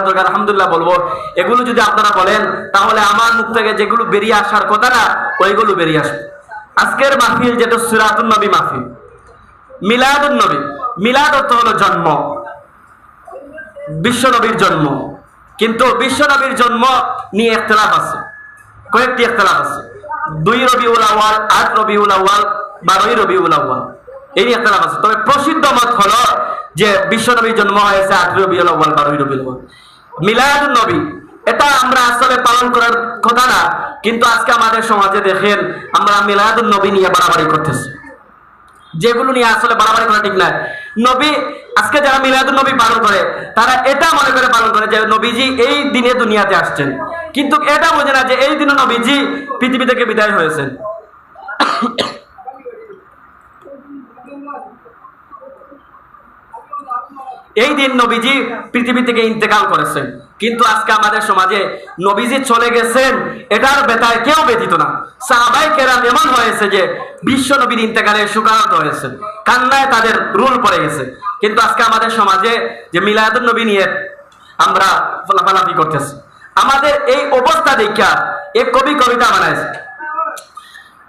বলার দরকার, আলহামদুলিল্লাহ বলব। এগুলো যদি আপনারা বলেন, তাহলে আমার মুখ থেকে যেগুলো বেরিয়ে আসার কথা না ওইগুলো বেরিয়ে আসবে। আজকের মাহফিল যেটা সিরাতুন নবী মাহফিল। মিলাদুন নবী। মিলাদ অর্থ হলো জন্ম। বিশ্ব নবীর জন্ম। কিন্তু বিশ্ব নবীর জন্ম নিয়ে ইখতলাফ আছে। কয়েকটি একতলাফ আছে। দুই রবিউল আউয়াল, আট রবি আউয়াল, বারোই রবি আউয়াল। এই নিয়ে ইখতলাফ আছে। তবে প্রসিদ্ধ মত হলো যে বিশ্ব নবীর জন্ম হয়েছে আট রবিউল আউয়াল, বারোই রবিউল আউয়াল। মিলাদুন নবী। এটা আমরা আসলে পালন করার কথা না, কিন্তু আজকে আমাদের সমাজে দেখেন, আমরা মিলাদুন নবী নিয়ে বাড়াবাড়ি করতেছি। যেগুলো নিয়ে আসলে বাড়াবাড়ি করা ঠিক না। নবী, আজকে যারা মিলাদুল নবী পালন করে, তারা এটা মনে করে পালন করে যে নবীজি এই দিনে দুনিয়াতে আসছেন। কিন্তু এটা বোঝে না যে এই দিনে নবীজি পৃথিবী থেকে বিদায় হয়েছেন। এই দিন নবীজি পৃথিবী থেকে ইন্তেকাল করেছেন। কিন্তু আজকে আমাদের সমাজে নবীজি চলে গেছেন, এটার বেতায় কেউ ব্যতীত না। সাহাবাই কেরাম এমন হয়েছে যে বিশ্ব নবীর ইন্তেকালে সুকান্ত হয়েছে। কান্নায় তাদের রুল পড়ে গেছে। কিন্তু আজকে আমাদের সমাজে যে মিলাদুল নবী নিয়ে আমরা ফলাফালাফি করতেছি, আমাদের এই অবস্থা দেখা এক কবি কবিতা বানাইছে।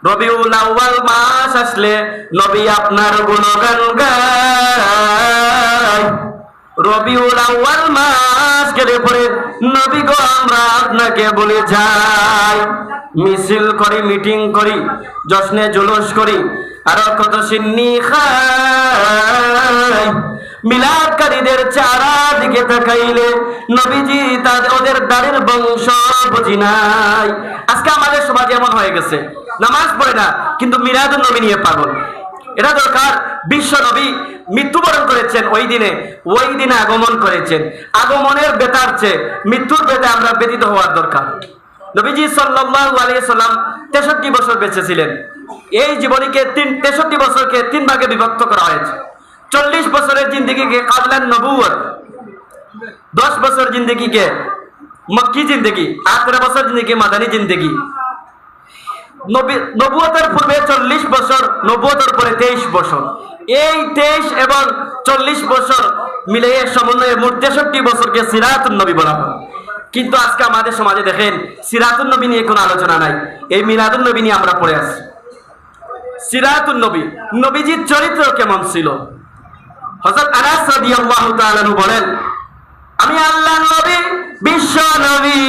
রবিউল আউয়াল মাস আসলে নবী আপনার গুণগান গায়। রবিউল আউয়াল মাস গেলে পরে নবী গো, আমরা আপনাকে বলে যাই। মিছিল করি, মিটিং করি জশ্নে জুলুস করি, আর কত সিন্নি খাই। মিলাদকারীদের চারা দিকে তাকাইলে নবীজি তাদের ওদের দাঁড়ের বংশ বুঝি নাই। আজকে আমাদের সমাজে এমন হয়ে গেছে। নামাজ পড়ে না, কিন্তু মিলাদ নবী নিয়ে পাগল। এটা দরকার। বিশ্ব নবী মৃত্যুবরণ করেছেন ওই দিনে ওই দিনে আগমন করেছেন। আগমনের বেতার চেয়ে মৃত্যুর বেতে আমরা ব্যতীত হওয়ার দরকার। নবীজি সাল্লাল্লাহু আলাইহি সাল্লাম তেষট্টি বছর বেঁচে ছিলেন এই জীবনীকে তিন, তেষট্টি বছরকে তিন ভাগে বিভক্ত করা হয়েছে। চল্লিশ বছরের জিন্দগিকে কাবলান নবুয়ত দশ বছর জিন্দগিকে মক্কি জিন্দগি, আঠারো বছর জিন্দগি মাদানী জিন্দগি নবুয়তের পূর্বে চল্লিশ বছর, নবুয়তের পরে তেইশ বছর। এই তেইশ এবং চল্লিশ বছর মিলিয়ে সমন্বয়ে মোট তেষট্টি বছরকে সিরাতুন নবী বলা হয়। কিন্তু আজকে আমাদের সমাজে দেখেন, সিরাতুন নবী নিয়ে কোনো আলোচনা নাই। এই মিলাদুল নবী নিয়ে আমরা পড়ে আসি সিরাতুন নবী, নবীজির চরিত্র কেমন ছিল? হযরত আনাস রাদিয়াল্লাহু তাআলা বলেন, আমি আল্লাহ নবী, বিশ্ব নবী।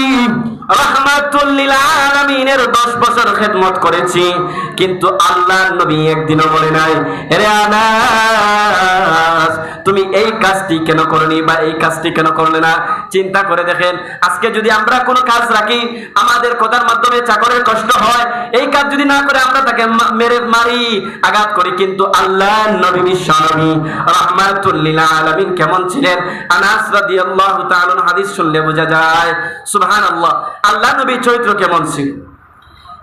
রহমাতুল আলামিনের 10 বছর খেদমত করেছি, কিন্তু আল্লাহ নবী একদিনও বলে নাই রে আনাস, তুমি এই কাজটি কেন করনি বা এই কাজটি কেন করলে না? চিন্তা করে দেখেন, আজকে যদি আমরা কোনো কাজ রাখি, আমাদের কথার মাধ্যমে চাকরের কষ্ট হয়, এই কাজ যদি না করে আমরা তাকে মেরে মারি, আঘাত করি, কিন্তু আল্লাহ নবী বিশ্ব নবী রহমাতুল লিল আলামিন কেমন ছিলেন? আনাস রাদিয়াল্লাহু তাআলা হাদিস শুনলে বোঝা যায়, সুবহানাল্লাহ আল্লাহ নবীর চরিত্র কেমন ছিল?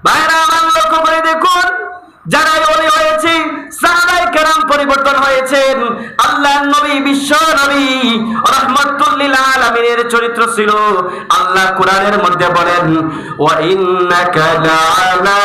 ভাইরা আমার লক্ষ্য করে দেখুন, যারা ওলি হয়েছে, সাহাবাই কেরাম পরিবর্তন হয়েছেন। আল্লাহ নবী, বিশ্ব নবী রহমতুল্লিল আলামিনের চরিত্র ছিল। আল্লাহ কোরআনের মধ্যে বলেন, ওয়া ইন্নাকা লাআলা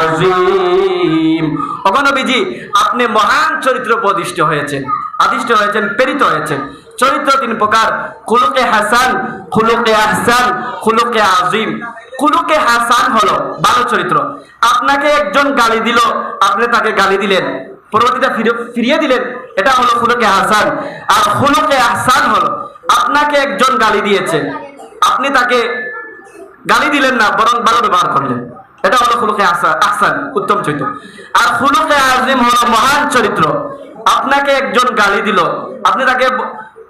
আযীম। ওগো নবীজি, আপনি মহান চরিত্র প্রতিষ্ঠিত হয়েছেন, আদিষ্ট হয়েছেন, প্রেরিত হয়েছেন। চরিত্র তিন প্রকার খুলুকে হাসান, খুলুকে আহসান, খুলুকে আজিম। খুলুকে হাসান হলো ভালো চরিত্র। আপনাকে একজন গালি দিল, আপনি তাকে গালি দিলেন। পরবর্তীতে ফিরে- ফিরিয়ে দিলেন, এটা হলো খুলুকে হাসান। আর খুলুকে আহসান হলো, আপনাকে একজন গালি দিয়েছে। আপনি তাকে গালি দিলেন না, বরং ভালো ব্যবহার করলেন। এটা হলো খুলুকে আহসান, উত্তম চরিত্র। আর খুলুকে আজিম হলো মহান চরিত্র। আপনাকে একজন গালি দিল, আপনি তাকে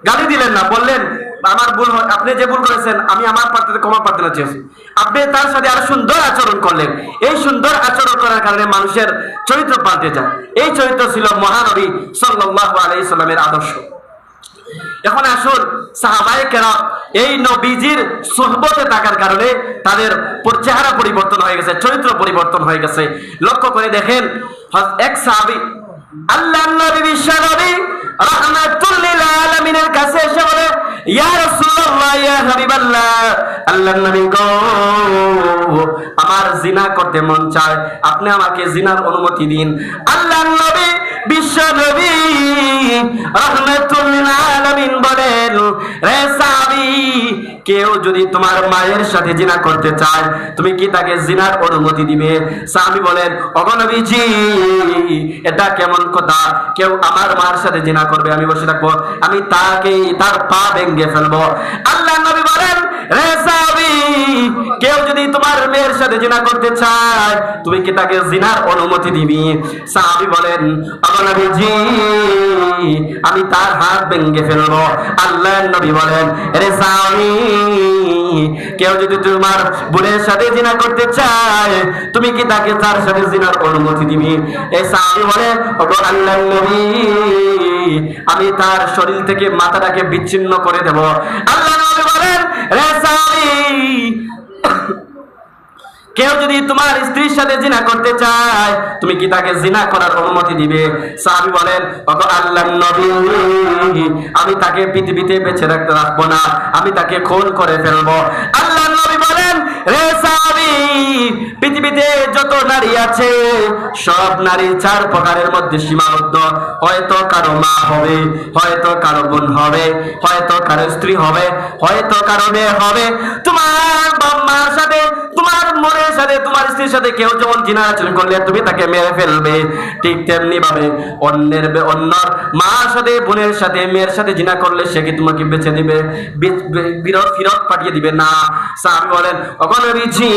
গালি দিলেন না, বললেন, আমার ভুল হয়- আপনি যে ভুল করেছেন, আমি আমার প্রার্থীতে ক্ষমা প্রার্থনা চেয়েছি। আপনি তার সাথে আরও সুন্দর আচরণ করলেন। এই সুন্দর আচরণ করার কারণে মানুষের চরিত্র পাল্টে যায়। এই চরিত্র ছিল মহানবী সাল্লাল্লাহু আলাইহি সাল্লামের আদর্শ। এখন আসুন সাহাবাই কেরাম এই নবীজির সোহবতে থাকার কারণে তাদের চেহারা পরিবর্তন হয়ে গেছে, চরিত্র পরিবর্তন হয়ে গেছে। লক্ষ্য করে দেখেন এক সাহাবি আল্লাহ নবী বিশ্ব নবী রাহমাতুল লিল আলামিনের কাছে এসে বলে, ইয়া রাসূলুল্লাহ, ইয়া হাবিবাল্লাহ, আল্লাহর নবী গো, আমার জিনা করতে মন চায়, আপনি আমাকে জিনার অনুমতি দিন। আল্লাহর নবী বিশ্ব নবী রহমাতুল লিল আলামিন বলেন, রে কেউ যদি তোমার মায়ের সাথে জিনা করতে চায়, তুমি কি তাকে জিনার অনুমতি দিবে? স্বামী বলেন অগনবীজি এটা কেমন কথা? কেউ আমার মার সাথে জিনা করবে, আমি বসে থাকব, আমি তাকে তার পা ভেঙ্গে ফেলব। আল্লাহ নবী বলেন, রে তোমার মেয়ের সাথে জিনা করতে চায় তুমি কি তাকে জিনার অনুমতি দিবি? সাহাবী বলেন অগনবীজি আমি তার হাত ভেঙ্গে ফেলব। আল্লাহ নবী বলেন রে সাহাবী, কেউ যদি তোমার বোনের সাথে জিনা করতে চায় তুমি কি তাকে তার সাথে জিনার অনুমতি দিবি? এই সাহাবী বলে আল্লাহ নবী আমি তার শরীর থেকে মাথাটাকে বিচ্ছিন্ন করে দেব। আল্লাহ নবী বলেন রে সাহাবী কেউ যদি তোমার স্ত্রীর সাথে জিনা করতে চায়, তুমি কি তাকে জিনা করার অনুমতি দিবে? সাহাবী বলেন ওগো আল্লাহ নবী, আমি তাকে পৃথিবীতে বেঁচে রাখতে রাখব না, আমি তাকে খুন করে ফেলব। আল্লাহ নবী বলেন রে সাহাবী, পৃথিবীতে যত নারী আছে, সব নারী চার প্রকারের মধ্যে সীমাবদ্ধ। হয়তো কারও মা হবে, হয়তো কারও বোন হবে, হয়তো কারও স্ত্রী হবে, হয়তো কারও মেয়ে হবে। তোমার বাপ মার সাথে তোমার মনের সাথে তোমার স্ত্রীর সাথে কেউ যেমন জিনা আচরণ করলে তুমি তাকে মেরে ফেলবে। ঠিক তেমনি ভাবে অন্যের অন্যর মার সাথে, বোনের সাথে, মেয়ের সাথে জিনা করলে সে কি তোমাকে বেঁচে দিবে? বিরত ফিরত পাঠিয়ে দিবে। না সাহাবী বলেন অগণবিজি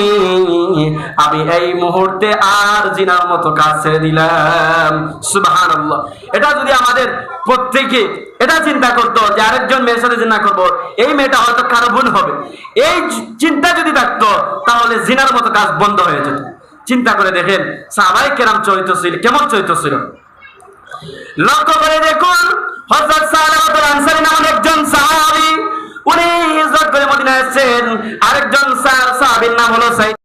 আমি এই মুহূর্তে আর জিনার মতো কাজ ছেড়ে দিলাম। সুবহানাল্লাহ। এটা যদি আমাদের প্রত্যেকে এটা চিন্তা করতো যে আরেকজন মেয়ের সাথে জিনা করব, এই মেয়েটা হয়তো কারও বোন হবে। এই চিন্তা যদি থাকতো, তাহলে জিনার মতো কাজ বন্ধ হয়ে যেত। চিন্তা করে দেখেন, সাহাবাই কেরাম চরিত ছিল, কেমন চরিত ছিল? লক্ষ্য করে দেখুন, হযরত সালামাতুল আনসারী নামক একজন সাহাবী, উনি হিজরত করে মদিনায় এসেছেন। আরেকজন সাহাবীর নাম হলো সাইদ